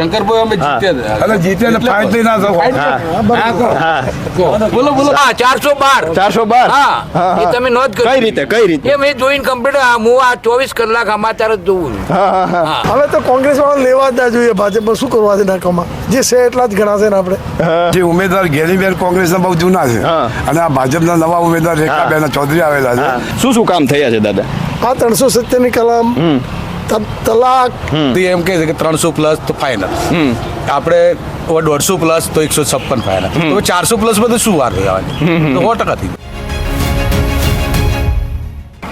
શંકરભાઈ અમે જીત્યા હતા. જીત્યા ફાઇટ લઈ ના શકો હા, કહો. હા કહો. બોલો બોલો. હા ચારસો બાર. ચારસો બાર? હા. એ તમે નોંધ કઈ રીતે કઈ રીતે? એ મેં જોઈને કમ્પ્લીટ હું આ ચોવીસ કલાક સમાચાર જ જોઉં હવે તો કોંગ્રેસ વાળા લેવા જ ના જોઈએ. ભાજપ શું કરવા છે નાકામાં? જે છે એટલા જ ગણાશે ને આપણે. જે ઉમેદવાર કોંગ્રેસ ના બહુ જૂના છે. અને આ ભાજપના નવા ઉમેદવાર રેખાબેન ચૌધરી આવેલા છે. શું શું કામ થયા છે દાદા? આ ત્રણસો સિત્તેરની કલમ ત- તલાક. તો એમ કહે છે કે ત્રણસો પ્લસ તો ફાઇનલ આપણે દોઢસો પ્લસ તો એકસો છપ્પન ફાઇનલ તો ચારસો પ્લસ બધું શું વાર તો સો ટકા થઈ ગયું.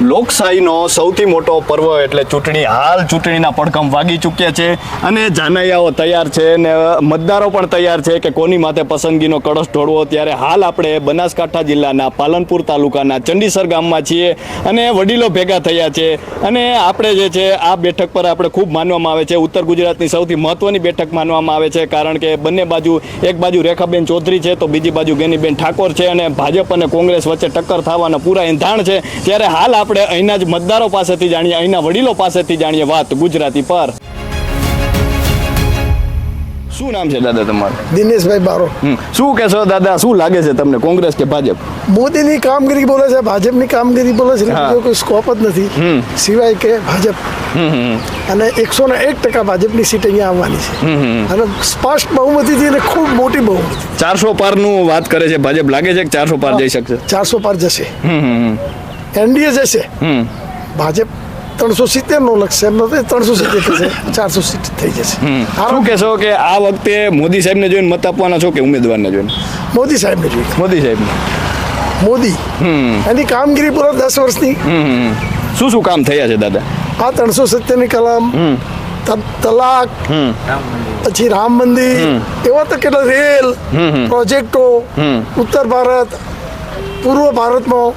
લોકશાહીનો સૌથી મોટો પર્વ એટલે ચૂંટણી. હાલ ચૂંટણીના પડકમ વાગી ચૂક્યા છે અને જાનૈયાઓ તૈયાર છે ને મતદારો પણ તૈયાર છે કે કોની માથે પસંદગીનો કળશ ઢોળવો. ત્યારે હાલ આપણે બનાસકાંઠા જિલ્લાના પાલનપુર તાલુકાના ચંડીસર ગામમાં છીએ અને વડીલો ભેગા થયા છે. અને આપણે જે છે, આ બેઠક પર આપણે ખૂબ માનવામાં આવે છે. ઉત્તર ગુજરાતની સૌથી મહત્વની બેઠક માનવામાં આવે છે કારણ કે બંને બાજુ એક બાજુ રેખાબેન ચૌધરી છે તો બીજી બાજુ ગેનીબેન ઠાકોર છે અને ભાજપ અને કોંગ્રેસ વચ્ચે ટક્કર થવાના પૂરા એંધાણ છે. ત્યારે હાલ આપણે અહીંના જ મતદારો પાસેથી જાણીએ અહીંના વડીલો પાસેથી જાણીએ વાત ગુજરાતી પર. શું નામ છે દાદા તમારું? દિનેશભાઈ બારો. શું કહેશો દાદા શું લાગે છે તમને કોંગ્રેસ કે ભાજપ? મોદીની કામગીરી બોલે છે ભાજપની કામગીરી બોલે છે કોઈ સ્કોપ જ નથી. સિવાય કે ભાજપ. અને એકસો ને એક ટકા ભાજપની સીટ અહીંયા આવવાની છે. અને સ્પષ્ટ બહુમતીથી અને ખૂબ મોટી બહુમતી. ચારસો પારનું વાત કરે છે ભાજપ લાગે છે કે ચારસો પાર જઈ શકશે? ચારસો પાર જશે. એનડીએ જશે. ભાજપ ત્રણસો સિત્તેર નો લક્ષ્ય ત્રણસો સિત્તેર થશે. ચારસો સીટ થઈ જશે. શું કહેશો કે આ વખતે મોદી સાહેબને જોઈને મત આપવાના છો કે ઉમેદવારને જોઈને? મોદી સાહેબને જોઈએ મોદી સાહેબને. મોદી. એની કામગીરી પૂરા દસ વર્ષની. શું શું કામ થયા છે દાદા? આ ત્રણસો સિત્તેરની કલમ તલાક પછી રામ મંદિર એવા તો કેટલા રેલ પ્રોજેક્ટો ઉત્તર ભારત પૂર્વ ભારતમાં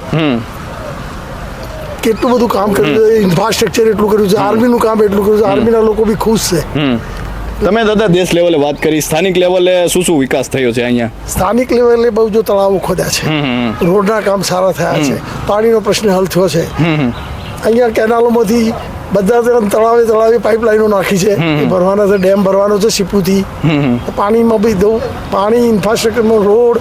કેટલું બધું કામ કર્યું છે ઇન્ફ્રાસ્ટ્રક્ચર એટલું કર્યું છે આર્મીનું કામ એટલું કર્યું છે આર્મીના લોકો બી ખુશ છે. તમે દાદા દેશ લેવલે વાત કરી સ્થાનિક લેવલે શું શું વિકાસ થયો છે અહીંયા? સ્થાનિક લેવલે બહુ જો તળાવો ખોદ્યા છે. રોડના કામ સારા થયા છે. પાણીનો પ્રશ્ન હલ થયો છે. અહીંયા કેનાલોમાંથી બધા તળાવે તળાવે પાઇપલાઈનો નાખી છે. ભરવાના છે ડેમ ભરવાનો છે સીપુથી પાણીમાં બી દઉં પાણી ઇન્ફ્રાસ્ટ્રક્ચરમાં રોડ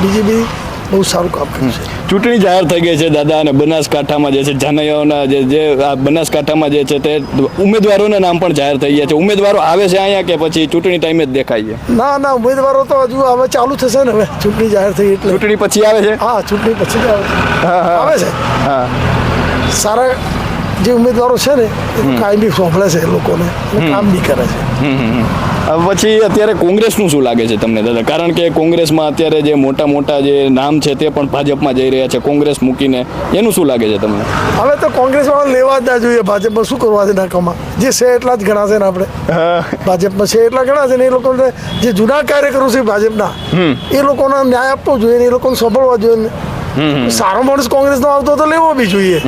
બીજી બી બહુ સારું કામ કર્યું છે. ચૂંટણી જાહેર થઈ ગઈ છે દાદા અને બનાસકાંઠામાં જે છે જાનૈયાઓના જે જે આ બનાસકાંઠામાં જે છે તે ઉમેદવારોના નામ પણ જાહેર થઈ ગયા છે. ઉમેદવારો આવે છે અહીંયા કે પછી ચૂંટણી ટાઈમે જ દેખાય છે ના ના ઉમેદવારો તો હજુ હવે ચાલુ થશે ને હવે ચૂંટણી જાહેર થઈ એટલે. ચૂંટણી પછી આવે છે? હા ચૂંટણી પછી જ હા આવે છે. હા. સારા જે ઉમેદવારો છે ને એ કાયમી સોંપડે છે એ લોકોને કામ બી કરે છે. પછી અત્યારે કોંગ્રેસનું શું લાગે છે તમને દાદા? કારણ કે કોંગ્રેસમાં અત્યારે જે મોટા મોટા જે નામ છે તે પણ ભાજપમાં જઈ રહ્યા છે કોંગ્રેસ મૂકીને. એનું શું લાગે છે તમને? હવે તો કોંગ્રેસમાં લેવા જ ના જોઈએ. ભાજપમાં શું કરવા છે નાકામાં? જે છે એટલા જ ગણાશે ને આપણે. ભાજપમાં છે એટલા ગણાશે ને એ લોકોને જે જૂના કાર્યકરો છે ભાજપના એ લોકોને ન્યાય આપવો જોઈએ ને એ લોકોને સાંભળવા જોઈએ ને. સારો માણસ કોંગ્રેસનો આવતો તો લેવો બી જોઈએ.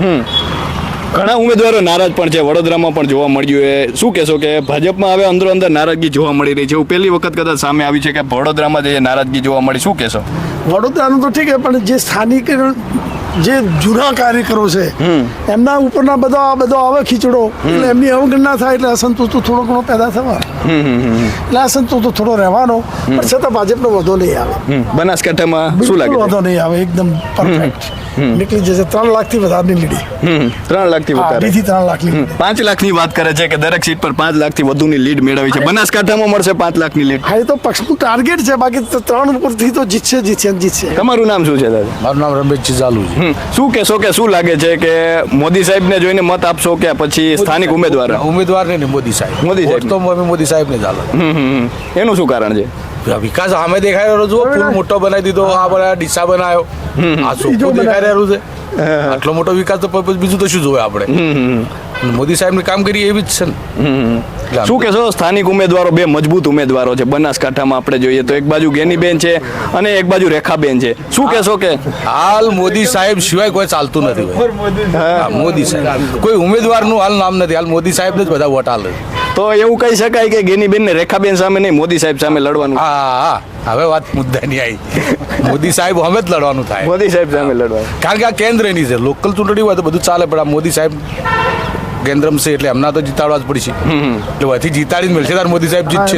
ઘણા ઉમેદવારો નારાજ પણ છે. વડોદરામાં પણ જોવા મળ્યું એ શું કહેશો કે ભાજપમાં હવે અંદરો અંદર નારાજગી જોવા મળી રહી છે? એવું પહેલી વખત કદાચ સામે આવી છે કે વડોદરામાં જે નારાજગી જોવા મળી, શું કહેશો? વડોદરાનું તો ઠીક છે, પણ જે સ્થાનિક જે જૂના કાર્યકરો છે એમના ઉપરના બધા આ બધો આવે ખીચડો. એટલે એમની અવગણના થાય એટલે અસંતોષ તો થોડો ઘણો પેદા થવાનો. એટલે અસંતોષ તો થોડો રહેવાનો પણ છતાં ભાજપનો વધો નહીં આવે. બનાસકાંઠામાં શું લાગે વધો નહીં આવે એકદમ પરફેક્ટ નીકળી જશે ત્રણ લાખથી વધારની લીડી. હમ, ત્રણ લાખથી વધારે. અઢીથી ત્રણ લાખની પાંચ પાંચ લાખની વાત કરે છે કે દરેક સીટ પર પાંચ લાખથી વધુની લીડ મેળવી છે. બનાસકાંઠામાં મળશે પાંચ લાખની લીડ. હા એ તો પક્ષનું ટાર્ગેટ છે બાકી તો ત્રણ ઉપરથી તો જીતશે જ જીતશે ને જીતશે. તમારું નામ શું છે દાદા? મારું નામ રમેશ ચાલુ છે શું કહેશો કે શું લાગે છે કે મોદી સાહેબને જોઈને મત આપશો કે પછી સ્થાનિક ઉમેદવાર? ઉમેદવાર ને મોદી સાહેબ. મોદી સાહેબ. તો અમે મોદી સાહેબને ને ચાલે હમ, હમ, હમ. એનું શું કારણ છે? વિકાસ અમે દેખાઈ રહ્યો જુઓ પુલ મોટો બનાવી દીધો. આ બધા ડીસા બનાવ્યો આ ચોખ્ખું દેખાઈ રહ્યું છે. આટલો મોટો વિકાસ તો બીજું તો શું જોવે આપણે? મોદી સાહેબની કામગીરી એવી જ છે ને. શું કહેશો? સ્થાનિક ઉમેદવારો બે મજબૂત ઉમેદવારો છે. બનાસકાંઠામાં આપણે જોઈએ તો એક બાજુ ગેનીબેન છે અને એક બાજુ રેખાબેન છે. શું કહેશો કે? હાલ મોદી સાહેબ સિવાય કોઈ ચાલતું નથી મોદી સાહેબ. કોઈ ઉમેદવારનું હાલ નામ નથી. હાલ મોદી સાહેબ જ બધા વોટ હાલે તો એવું કહી શકાય કે ગેનીબેન ને રેખાબેન સામે નહીં મોદી સાહેબ સામે લડવાનું. હા હા. હવે વાત મુદ્દાની આવી. મોદી સાહેબ અમે જ લડવાનું થાય. મોદી સાહેબ સામે લડવાનું. કારણ કે આ કેન્દ્રની છે. લોકલ ચૂંટણી હોય તો બધું ચાલે પણ આ મોદી સાહેબ કેન્દ્રમ છે એટલે એમના તો જીતાડવા જ પડશે. એટલે વહીથી જીતાડી મળશે તાર મોદી સાહેબ જીતશે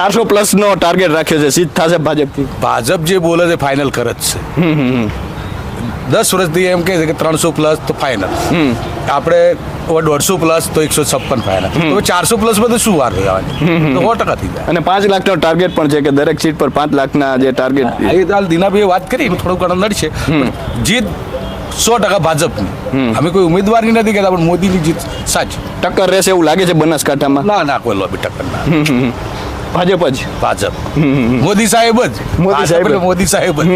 ચારસો પ્લસ નો ટાર્ગેટ રાખ્યો છે સીટ થશે ભાજપથી. ભાજપ જે બોલે છે ફાઇનલ કરે જ છે. દસ વર્ષથી એમ કહે છે કે ત્રણસો પ્લસ તો ફાઇનલ આપણે દોઢસો પ્લસ તો એકસો છપ્પન ફાઇનલ તો ચારસો પ્લસ બધું શું વાર રહેવાની? તો સો ટકા થઈ જાય. અને પાંચ લાખનો ટાર્ગેટ પણ છે કે દરેક સીટ પર પાંચ લાખના જે ટાર્ગેટ એ હાલ દીનાભાઈએ વાત કરી થોડું ઘણું નડશે. જીત સો ટકા ભાજપની અમે કોઈ ઉમેદવારની નથી કહેતા પણ મોદીની જીત. સાચી. ટક્કર રહેશે એવું લાગે છે બનાસકાંઠામાં? ના ના કોઈ લોબી ટક્કર ના. ભાજપ જ? ભાજપ. મોદી સાહેબ જ. મોદી સાહેબ મોદી સાહેબ જ.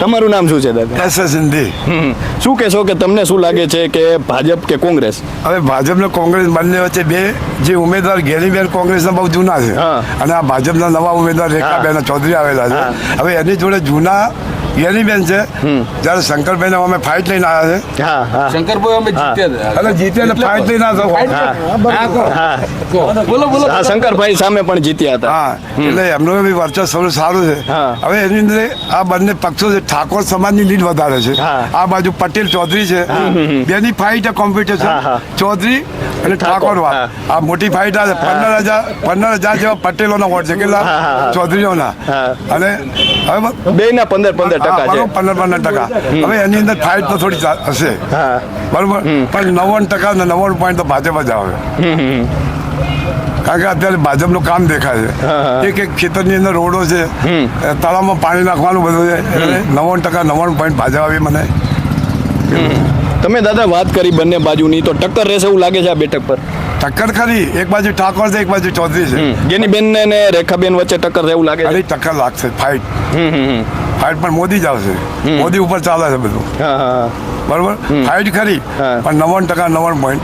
તમારું નામ શું છે દાદા? એસ એસ સિંધી. શું કહેશો કે તમને શું લાગે છે કે ભાજપ કે કોંગ્રેસ? હવે ભાજપ ને કોંગ્રેસ બંને વચ્ચે બે જે ઉમેદવાર ગેનીબેન કોંગ્રેસના બહુ જૂના છે. હા. અને આ ભાજપના નવા ઉમેદવાર રેખાબેન ચૌધરી આવેલા. છે. હવે એની જોડે જૂના ગેનીબેન છે. જયારે શંકરભાઈ અમે ફાઇટ લઈને આવ્યા છે. શંકરભાઈ અમે જીત્યા અને જીત્યા ફાઇટ લઈને આવ્યા. બોલો બોલો શંકરભાઈ સામે પણ જીત્યા હતા. હા એટલે એમનું બી વર્ચસ્વ સારું છે. હવે એની અંદર આ બંને પક્ષો છે ઠાકોર સમાજની લીડ વધારે છે. આ બાજુ પટેલ ચૌધરી છે. બેની ફાઇટ કોમ્પિટિશન. ચૌધરી અને ઠાકોર વાત આ મોટી ફાઇટ આ પંદર હજાર પંદર હજાર જેવા પટેલોના વોટ છે. કેટલા. ચૌધરીઓના. અને હવે બે ના પંદર પંદર ટકા છે. પંદર પંદર ટકા. હવે એની અંદર ફાઇટ તો થોડી હશે. બરોબર? પણ નવ્વાણું ટકા ને નવ્વાણું પોઈન્ટ તો ભાજપ જ આવે. કારણ કે અત્યારે ભાજપનું કામ દેખાય છે. એક એક ખેતરની અંદર રોડો છે. તળાવમાં પાણી નાખવાનું બધું છે. નવ્વાણું ટકા નવ્વાણું પોઈન્ટ ભાજપ આવી મને. તમે દાદા વાત કરી બંને બાજુની તો ટક્કર રહેશે એવું લાગે છે આ બેઠક પર? ટક્કર ખરી. એક બાજુ ઠાકોર છે એક બાજુ ચૌધરી છે. જેની બેન ને રેખાબેન વચ્ચે ટક્કર એવું લાગે છે? ટક્કર લાગશે. ફાઇટ ફાઇટ પણ મોદી જ આવશે. મોદી ઉપર ચાલે છે બધું. બરોબર? ફાઇટ ખરી. પણ નવ્વાણું ટકા નવ્વાણું પોઈન્ટ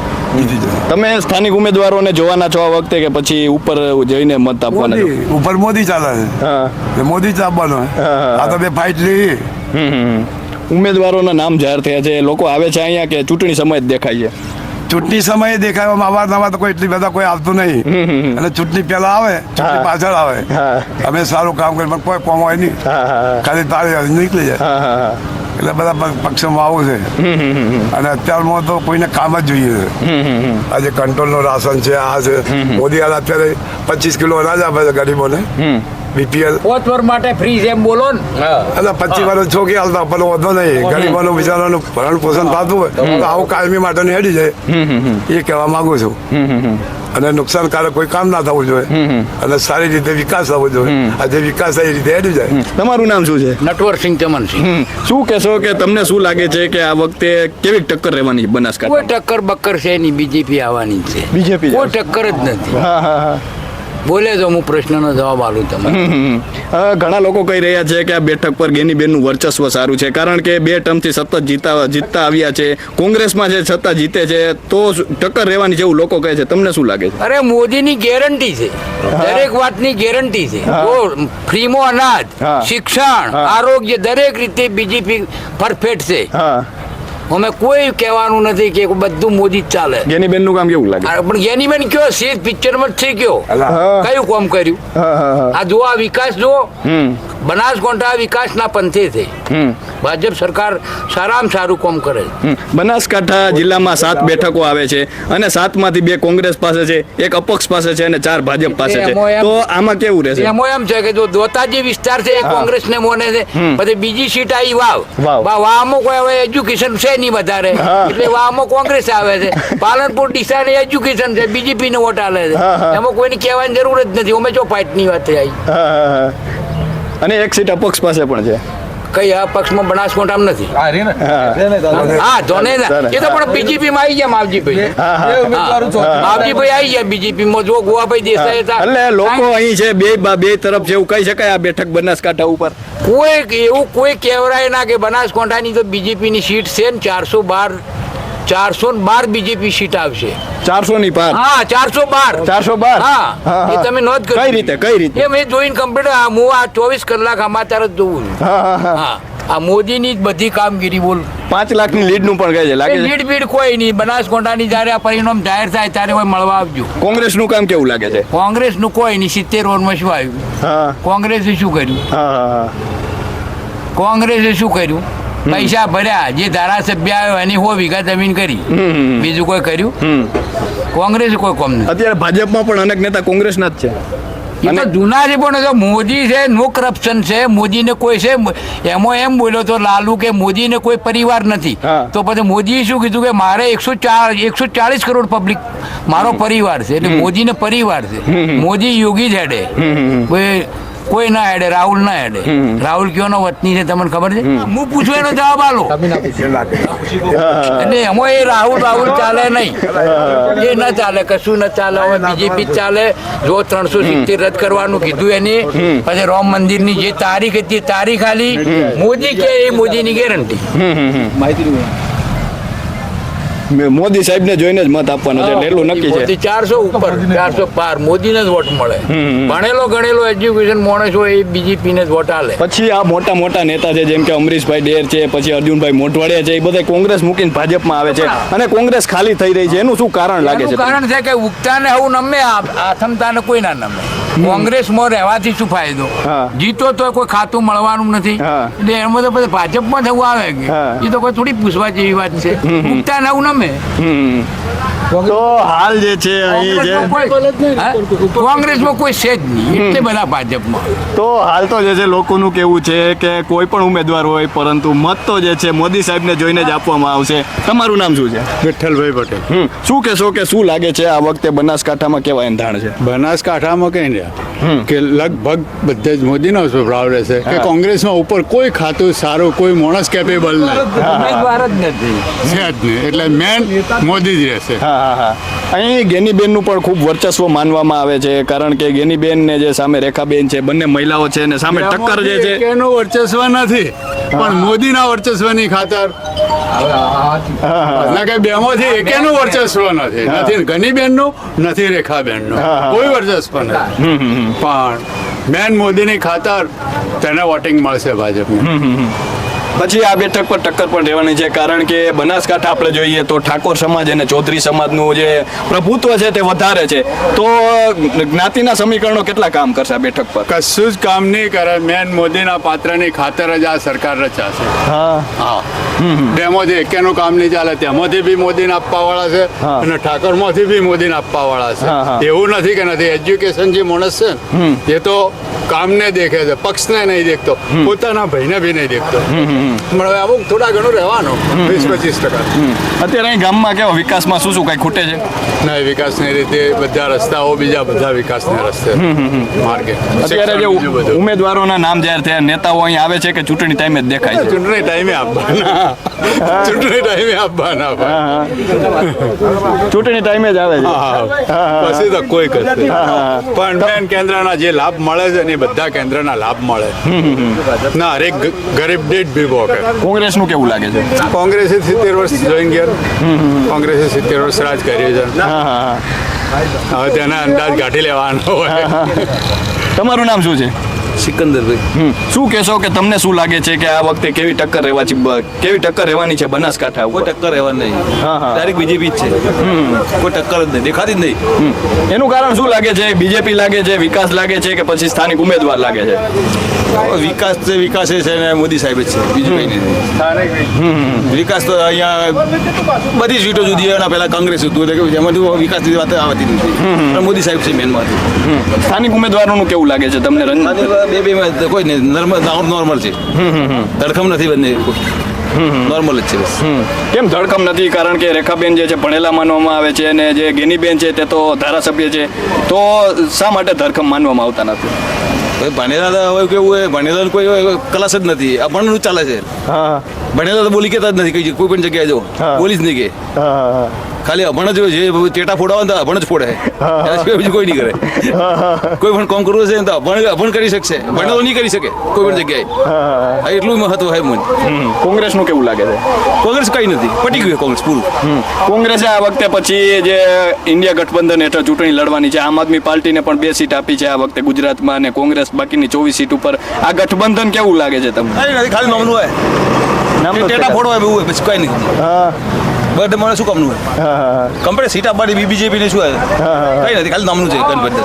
તમે સ્થાનિક ઉમેદવારોને જોવાના છો આ વખતે કે પછી ઉપર જઈને મત આપવાના ઉપર મોદી ચાલે છે. હા. મોદી જ આપવાનો આ તો બે ફાઇટ લઈ. ઉમેદવારોના નામ જાહેર થયા છે. લોકો આવે છે અહીંયા કે ચૂંટણી સમય જ દેખાય છે? ચૂંટણી સમયે દેખાવામાં અવારનવાર તો કોઈ એટલી બધા કોઈ આવતું નહીં. અને ચૂંટણી પહેલા આવે ચૂંટણી પાછળ આવે. અમે સારું કામ કરી પણ કોઈ કોમ હોય નહીં. ખાલી તારે નીકળી જાય. એટલે બધા પક્ષોમાં આવું છે. અને અત્યારમાં તો કોઈને કામ જ જોઈએ છે. આજે કંટ્રોલનું રાશન છે આ છે. મોદી હાલ અત્યારે પચીસ કિલો અનાજ આપે છે ગરીબોને. બીપીએલ પોત વર માટે ફ્રી એમ બોલો ને. એટલે પચીસ વર્ષ છોકરી હાલતા પણ વધો નહીં. ગરીબોનું બિચારાનું ભરણ પોષણ થતું હોય તો આવું કાયમી માટે હેડી જાય. એ કહેવા માંગુ છું. અને નુકસાનકારક કોઈ કામ ના થવું જોઈએ. અને સારી રીતે વિકાસ થવો જોઈએ. આજે વિકાસ થાય એ રીતે હેડી જાય. તમારું નામ શું છે? નટવરસિંહ ચમનસિંહ. શું કહેશો કે તમને શું લાગે છે કે આ વખતે કેવી ટક્કર રહેવાની બનાસકાંઠા કોઈ ટક્કર બક્કર છે નહીં બીજેપી આવવાની છે. બીજેપી કોઈ ટક્કર જ નથી. હા હા હા. બોલે તો હું પ્રશ્નનો જવાબ આપું તમને. ઘણા લોકો કહી રહ્યા છે કે આ બેઠક પર ગેનીબેનનું વર્ચસ્વ સારું છે. કારણ કે બે ટર્મથી સતત જીતા જીતતા આવ્યા છે. કોંગ્રેસમાં છે છતાં જીતે છે તો ટક્કર રહેવાની જેવું લોકો કહે છે. તમને શું લાગે છે? અરે મોદીની ગેરંટી છે. દરેક વાતની ગેરંટી છે. જો ફ્રીમાં અનાજ શિક્ષણ આરોગ્ય દરેક રીતે બીજેપી પરફેક્ટ છે. અમે કોઈ કહેવાનું નથી કે બધું મોદી જ ચાલે. ગેનીબેનનું કામ કેવું લાગે? પણ ગેનીબેન કયો? છે પિક્ચરમાં જ છે ગયો કયું કામ કર્યું? આ જો આ વિકાસ જો બનાસકાંઠા વિકાસના પંથે છે ભાજપ સરકાર સારામાં સારું કામ કરે. છે બનાસકાંઠા જિલ્લામાં સાત બેઠકો આવે છે અને સાતમાંથી બે કોંગ્રેસ પાસે છે એક અપક્ષ પાસે છે અને ચાર ભાજપ પાસે છે. તો આમાં કેવું રહેશે? એમાં એમ છે કે જો દોતાજી વિસ્તાર છે એ કોંગ્રેસને મોને છે. પછી બીજી સીટ આવી વાવ. વાવમાં કોઈ હવે એજ્યુકેશન છે નહીં વધારે. એટલે વાવમાં કોંગ્રેસ આવે છે. પાલનપુર ડીસા ને એજ્યુકેશન છે બીજેપી ને વોટ આલે છે. એમાં કોઈને કહેવાની જરૂર જ નથી. અમે જો ફાઇટની વાત થઈ. હા. અને એક સીટ અપક્ષ પાસે પણ છે. કઈ આ પક્ષમાં બનાસકાંઠામાં નથી. હા. ને ને ને. સરસ. એ તો પણ બીજેપી માં આવી ગયા માવજીભાઈ. માવજીભાઈ આવી ગયા બીજેપી માં. જો ગોવાભાઈ દેસાઈ હતા. એટલે લોકો અહીં છે બે બે તરફ છે એવું કહી શકાય આ બેઠક બનાસકાંઠા ઉપર. કોઈ એવું કોઈ કહેવરાય ના કે બનાસકાંઠાની તો બીજેપીની સીટ છે ને ચારસો બાર ચારસો બાર બીજેપી સીટ આવશે. ચારસો ની પાર. હા ચારસો બાર ચારસો બાર હા. એ તમે નોંધ કરી. કઈ રીતે કઈ રીતે? એ મેં જોઈને કમ્પ્લીટ હું આ ચોવીસ કલાક સમાચાર જ જોઉં હા, આ મોદીની જ બધી કામગીરી બોલ. પાંચ લાખની લીડનું પણ કહે છે લાગે લીડ બીડ કોઈ નહીં. બનાસકોંડાની જ્યારે આ પરિણામ જાહેર થાય ત્યારે કોઈ મળવા આવજો. કોંગ્રેસનું કામ કેવું લાગે છે? કોંગ્રેસનું કોઈ નહીં. સિત્તેર ઓવરમાં શું આવ્યું કોંગ્રેસે શું કર્યું? કોંગ્રેસે શું કર્યું? પૈસા ભર્યા જે ધારાસભ્ય આવ્યો એની હો વીઘા જમીન કરી. બીજું કોઈ કર્યું? કોંગ્રેસ કોઈ કોમ નથી. અત્યારે ભાજપમાં પણ અનેક નેતા કોંગ્રેસના જ છે. અને જૂના છે પણ મોદી છે નો કરપ્શન છે મોદીને કોઈ છે એમાં એમ બોલ્યો તો લાલુ કે મોદીને કોઈ પરિવાર નથી. તો પછી મોદીએ શું કીધું કે મારે એકસો ચાર એકસો ચાલીસ કરોડ પબ્લિક મારો પરિવાર છે એટલે મોદીને પરિવાર છે. મોદી યોગી જ હેડે. કોઈ કોઈ ના હેડે રાહુલ ના હેડે. રાહુલ કયો વતની છે તમને ખબર છે? હું પૂછું એનો જવાબ આલો. એટલે એમાં એ રાહુલ રાહુલ ચાલે નહીં. એ ના ચાલે કશું ના ચાલે હવે બીજેપી ચાલે. જો ત્રણસો સિત્તેર રદ કરવાનું કીધું એને પછી રામ મંદિરની જે તારીખ હતી એ તારીખ આલી. મોદી કે એ મોદીની ગેરંટી? મોદી સાહેબને જોઈને જ મત આપવાનો છે એટલે નક્કી છે. ચારસો ઉપર ચારસો પાર મોદીને જ વોટ મળે. ભણેલો ગણેલો એજ્યુકેશન માણસ હોય એ બીજેપીને જ વોટ આલે. પછી આ મોટા મોટા નેતા છે જેમ કે અમરીશભાઈ ડેર છે પછી અર્જુનભાઈ મોટવાડિયા છે એ બધા કોંગ્રેસ મૂકીને ભાજપમાં આવે છે. અને કોંગ્રેસ ખાલી થઈ રહી છે એનું શું કારણ લાગે છે? કારણ છે કે ઉગતાને હું નમે આ- આથમતાને કોઈ ના નમે. કોંગ્રેસમાં રહેવાથી શું ફાયદો? જીતો તો કોઈ ખાતું મળવાનું નથી. એટલે એમાં તો ભાજપમાં થવું આવે એ તો કોઈ થોડી પૂછવા જેવી વાત છે. ઉગતાને હું નમે. હમ. તો હાલ જે છે અહીં જે કોંગ્રેસમાં કોઈ- છે જ નહીં. એટલે બધા ભાજપમાં. તો હાલ તો જે છે લોકોનું કેવું છે કે કોઈ પણ ઉમેદવાર હોય પરંતુ મત તો જે છે મોદી સાહેબને જોઈને જ આપવામાં આવશે. તમારું નામ શું છે? વિઠ્ઠલભાઈ પટેલ. હમ. શું કહેશો કે શું લાગે છે આ વખતે બનાસકાંઠામાં કેવા એંધાણ છે? બનાસકાંઠામાં કઈ રહ્યા કે લગભગ બધે જ મોદીનો સ્વભાવ રહેશે. કે કોંગ્રેસમાં ઉપર કોઈ ખાતું સારું કોઈ માણસ કેપેબલ નહીં. નથી. છે જ નહીં. એટલે મેન મોદી જ રહેશે. અહીં ગેનીબેનનું પણ ખૂબ વર્ચસ્વ માનવામાં આવે છે કારણ કે ગેનીબેન ને જે સામે રેખાબેન છે બંને મહિલાઓ છે ને સામે ટક્કર જે છે એનું વર્ચસ્વ નથી પણ મોદીના વર્ચસ્વની ખાતર. ના કે બેમાંથી એકેનું વર્ચસ્વ નથી. નથી ગનીબેનનું નથી રેખાબેનનું. કોઈ વર્ચસ્વ નથી. પણ મેન મોદીની ખાતર તેને વોટિંગ મળશે ભાજપને. પછી આ બેઠક પર ટક્કર પણ રહેવાની છે કારણ કે બનાસકાંઠા આપણે જોઈએ તો ઠાકોર સમાજ અને ચૌધરી સમાજનું જે પ્રભુત્વ છે તે વધારે છે. તો જ્ઞાતિના સમીકરણો કેટલા કામ કરશે આ બેઠક પર? કશું જ કામ નહીં કરે. મેન મોદીના પાત્રની ખાતર જ આ સરકાર રચાશે. હા. હા. બેમાંથી એકેનું કામ નહીં ચાલે. તેમાંથી બી મોદીને આપવા વાળા છે. અને ઠાકોરમાંથી બી મોદીને આપવા વાળા. છે. એવું નથી કે નથી. એજ્યુકેશન જે માણસ છે એ તો કામને દેખે છે. પક્ષને નહીં દેખતો. પોતાના ભાઈને બી નહીં દેખતો. પણ હવે અમુક થોડા ઘણું રહેવાનું વીસ પચીસ ટકા. અત્યારે અહીં ગામમાં કેવો વિકાસમાં શું શું કઈ ખૂટે છે? ના વિકાસની રીતે બધા રસ્તાઓ બીજા બધા વિકાસના રસ્તે માર્ગે. અત્યારે જે. ઉમેદવારોના નામ જાહેર થયા નેતાઓ અહીં આવે છે કે ચૂંટણી ટાઈમે જ દેખાય છે? ચૂંટણી ટાઈમે આપવાના. ચૂંટણી ટાઈમે આપવાના ચૂંટણી ટાઈમે જ આવે છે. પછી તો કોઈ કરશે પણ મેન કેન્દ્રના જે લાભ મળે છે ને એ બધા કેન્દ્રના લાભ મળે. ના હરેક ગરીબ દીઠ કોંગ્રેસનું કેવું લાગે છે? કોંગ્રેસે સિત્તેર વર્ષ જોઈન ગયા. કોંગ્રેસે સિત્તેર વર્ષ રાજ કર્યું છે. હવે તેના અંદાજ કાઢી લેવાનો હોય. તમારું નામ શું છે? સિકંદરભાઈ શું કહેશો કે તમને શું લાગે છે કે આ વખતે કેવી ટક્કર રહેવાની છે કેવી ટક્કર રહેવાની છે બનાસકાંઠા કોઈ ટક્કર રહેવા નહીં. હા, હા. ડાયરેક્ટ બીજેપી જ છે. કોઈ ટક્કર જ નહીં. દેખાતી જ નહીં. એનું કારણ શું લાગે છે? બીજેપી લાગે છે? વિકાસ લાગે છે કે પછી સ્થાનિક ઉમેદવાર લાગે છે? વિકાસ છે વિકાસ છે ને મોદી સાહેબ જ છે. બીજું કંઈ નહીં. વિકાસ તો અહીંયા બધી સીટો જુદી એના પહેલા કોંગ્રેસ હતું એટલે કે એમાંથી વિકાસની વાત આવતી નથી. મોદી સાહેબ છે મેનમાંથી સ્થાનિક ઉમેદવારોનું કેવું લાગે છે તમને રંગ? બે બે માં કોઈ નહીં. નોર્મલ નોર્મલ છે. ધડકમ નથી બંને. નોર્મલ જ છે બસ. કેમ ધડકમ નથી? કારણ કે રેખાબેન જે છે ભણેલા માનવામાં આવે છે અને જે ગેનીબેન છે તે તો ધારાસભ્ય છે. તો શા માટે ધડકમ માનવામાં આવતા નથી? ભણેલા હવે કેવું હોય ભણેલા કોઈ હોય ક્લાસ જ નથી. આ ભણવાનું ચાલે છે. ભણેલા તો બોલી કેતા જ નથી. કઈ કોઈ પણ જગ્યાએ જો. બોલી જ નહીં કે. ખાલી અભણ જ જે ચેટા ફોડાવે તો અભણ જ ફોડે. બીજું કોઈ નહીં કરે. કોઈ પણ કામ કરવું છે તો અભણ અભણ કરી શકશે. ભણેલો નહીં કરી શકે કોઈ પણ જગ્યાએ. એટલું મહત્વ છે મને કોંગ્રેસનું કેવું લાગે છે? કોંગ્રેસ કઈ નથી. પટી ગયું કોંગ્રેસ પૂરું. કોંગ્રેસે આ વખતે પછી જે ઇન્ડિયા ગઠબંધન હેઠળ ચૂંટણી લડવાની છે આમ આદમી પાર્ટીને પણ બે સીટ આપી છે આ વખતે ગુજરાતમાં અને કોંગ્રેસ બાકીની ચોવીસ સીટ ઉપર. આ ગઠબંધન કેવું લાગે છે તમને? ખાલી નામનું હોય. ટેટા ફોડવા એવું હોય પછી કઈ નહીં બર્થડે મને શું કામનું હોય? કમ્પ્લીટ સીટ આપવાની બીજેપી ને શું કઈ નથી ખાલી નામનું છે ગણપત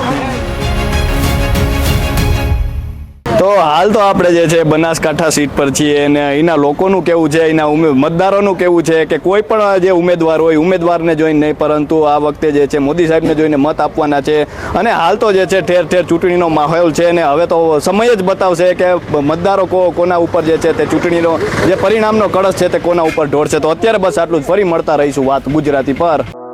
તો હાલ તો આપણે જે છે બનાસકાંઠા સીટ પર છીએ અને અહીંના લોકોનું કેવું છે, અહીંના મતદારોનું કેવું છે કે કોઈ પણ જે ઉમેદવાર હોય, ઉમેદવારને જોઈને નહીં, પરંતુ આ વખતે જે છે મોદી સાહેબને જોઈને મત આપવાના છે. અને હાલ તો જે છે ઠેર ઠેર ચૂંટણીનો માહોલ છે અને હવે તો સમય જ બતાવશે કે મતદારો કોના ઉપર જે છે તે ચૂંટણીનો જે પરિણામનો કળશ છે તે કોના ઉપર ઢોળશે. તો અત્યારે બસ આટલું જ. ફરી મળતા રહીશું વાત ગુજરાતી પર.